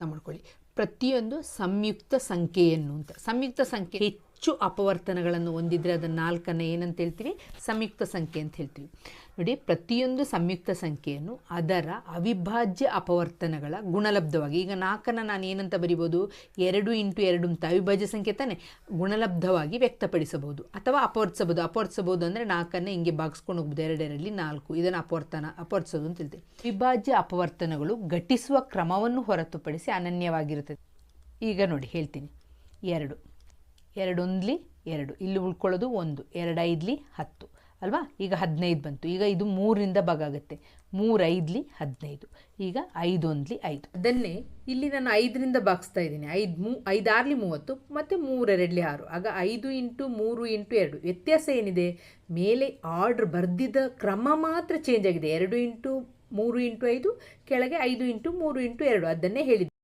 നമ്മൾ കൊള്ളി ಪ್ರತಿಯೊಂದು ಸಂಯುಕ್ತ ಸಂಖ್ಯೆಯನ್ನು ಅಂತ. ಸಂಯುಕ್ತ ಸಂಖ್ಯೆ ಹೆಚ್ಚು ಅಪವರ್ತನಗಳನ್ನು ಹೊಂದಿದ್ರೆ ಅದನ್ನು ನಾಲ್ಕನ್ನು ಏನಂತ ಹೇಳ್ತೀವಿ? ಸಂಯುಕ್ತ ಸಂಖ್ಯೆ ಅಂತ ಹೇಳ್ತೀವಿ. ನೋಡಿ, ಪ್ರತಿಯೊಂದು ಸಂಯುಕ್ತ ಸಂಖ್ಯೆಯನ್ನು ಅದರ ಅವಿಭಾಜ್ಯ ಅಪವರ್ತನಗಳ ಗುಣಲಬ್ಧವಾಗಿ, ಈಗ ನಾಲ್ಕನ್ನು ನಾನು ಏನಂತ ಬರಿಬೋದು ಎರಡು ಇಂಟು ಎರಡು ಅಂತ ಅವಿಭಾಜ್ಯ ಸಂಖ್ಯೆ ತಾನೆ? ಗುಣಲಬ್ಧವಾಗಿ ವ್ಯಕ್ತಪಡಿಸಬಹುದು ಅಥವಾ ಅಪವರ್ತಿಸಬಹುದು. ಅಪವರ್ತಿಸಬಹುದು ಅಂದರೆ ನಾಲ್ಕನ್ನು ಹಿಂಗೆ ಬಾಗಿಸ್ಕೊಂಡು ಹೋಗ್ಬೋದು. ಎರಡೆರಡಲ್ಲಿ ನಾಲ್ಕು. ಇದನ್ನು ಅಪವರ್ತನ, ಅಪವರ್ತಿಸೋದು ಅಂತ ಹೇಳ್ತೀವಿ. ಅವಿಭಾಜ್ಯ ಅಪವರ್ತನಗಳು ಘಟಿಸುವ ಕ್ರಮವನ್ನು ಹೊರತುಪಡಿಸಿ ಅನನ್ಯವಾಗಿರುತ್ತದೆ ಈಗ ನೋಡಿ ಹೇಳ್ತೀನಿ. ಎರಡು. ಎರಡೊಂದ್ಲಿ ಎರಡು. ಇಲ್ಲಿ ಉಳ್ಕೊಳ್ಳೋದು ಒಂದು. ಎರಡೈದ್ಲಿ ಹತ್ತು. ಅಲ್ವಾ? ಈಗ ಹದಿನೈದು ಬಂತು. ಈಗ ಇದು ಮೂರರಿಂದ ಬಗಾಗುತ್ತೆ ಮೂರೈದ್ಲಿ ಹದಿನೈದು. ಈಗ ಐದೊಂದ್ಲಿ ಐದು. ಅದನ್ನೇ ಇಲ್ಲಿ ನಾನು ಐದರಿಂದ ಬಾಗಿಸ್ತಾ ಇದ್ದೀನಿ. ಐದು ಮೂ, ಐದಾರ್ಲಿ ಮೂವತ್ತು, ಮತ್ತು ಮೂರೆರಡ್ಲಿ ಆರು. ಆಗ ಐದು ಇಂಟು ಮೂರು ಇಂಟು ಎರಡು. ವ್ಯತ್ಯಾಸ ಏನಿದೆ? ಮೇಲೆ ಆರ್ಡ್ರ್ ಬರೆದಿದ್ದ ಕ್ರಮ ಮಾತ್ರ ಚೇಂಜ್ ಆಗಿದೆ. ಎರಡು ಇಂಟು ಮೂರು ಇಂಟು ಐದು, ಕೆಳಗೆ ಐದು ಇಂಟು ಮೂರು ಇಂಟು ಎರಡು. ಅದನ್ನೇ ಹೇಳಿದ್ದೆ.